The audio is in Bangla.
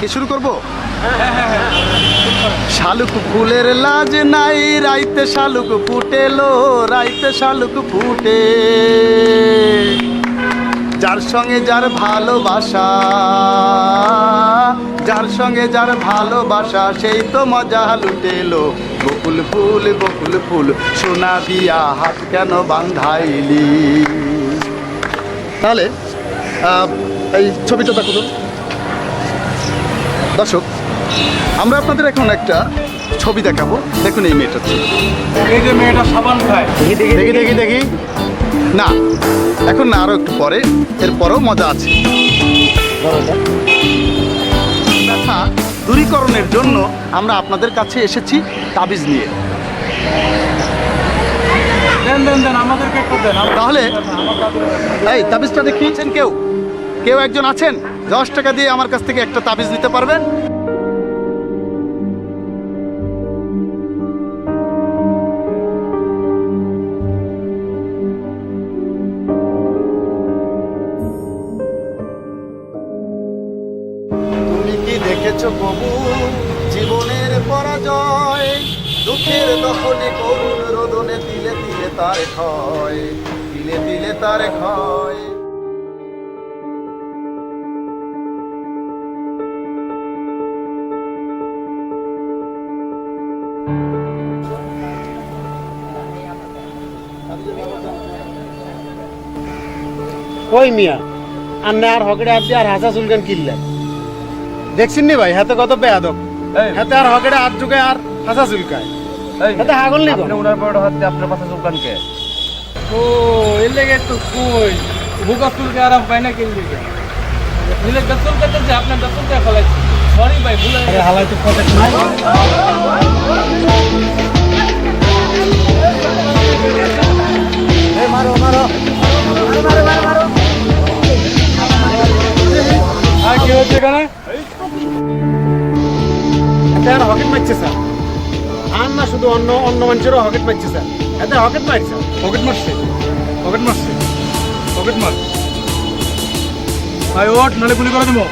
কি শুরু করব? শালুক ফুলের লাজ নাই, রাইতে শালুক ফুটেলো, রাইতে শালুক ফুটে। যার সঙ্গে যার ভালোবাসা, যার সঙ্গে যার ভালোবাসা, সেই তো মজা লুটেলো। বকুল ফুল বকুল ফুল, সোনা দিয়া হাত কেন বান্ধাইলি? তাহলে এই ছবিটা দেখো দর্শক আমরা আপনাদের এখন একটা ছবি দেখাবো। দেখুন এই মেয়েটার ছবি এই যে মেয়েটা সাবান খায়। দেখি দেখি দেখি না এখন না আরও একটু পরে। এরপরও মজা আছে। ব্যথা দূরীকরণের জন্য আমরা আপনাদের কাছে এসেছি তাবিজ নিয়ে। দেন দেন দেন আমাদেরকে একটু দেন। আমার- তাহলে এই তাবিজটা দেখিয়েছেন কেউ? কেউ একজন আছেন? দশ টাকা দিয়ে আমার কাছ থেকে একটা তাবিজ নিতে পারবেন? তুমি কি দেখেছ জীবনের পরাজয়? দুঃখের তার ক্ষয় দিলে দিলে তার ক্ষয়। ওই মিয়া? আন্নে আর হকেটে আপনি আর হাসা চুলকান কিনলেন দেখছেন নি ভাই? হাতে কত বেয়াদক হাতে আর হকেটে হাত ঢুকে আর হাসা চুলকায়। হাতে হাগল আপনি উনার পরে হাতে আপনার পাশে চুলকান কে? ও এর লেগে একটু কই? বুকা চুলকে আরাম পায় না কিনবি নিলে বেতন কাটতে আপনার বেতন কে ফেলাইছি। সরি ভাই ভুলে। হালাই তো কত এখানে? আর হকেট মারছে স্যার। আর না শুধু অন্য অন্য মানুষেরও হকেট মারছে স্যার। এতে হকেট মারছে। পকেট মারছে? পকেট মারছে? পকেট মার। ভাই ওট নালে গুলি করে দেবো।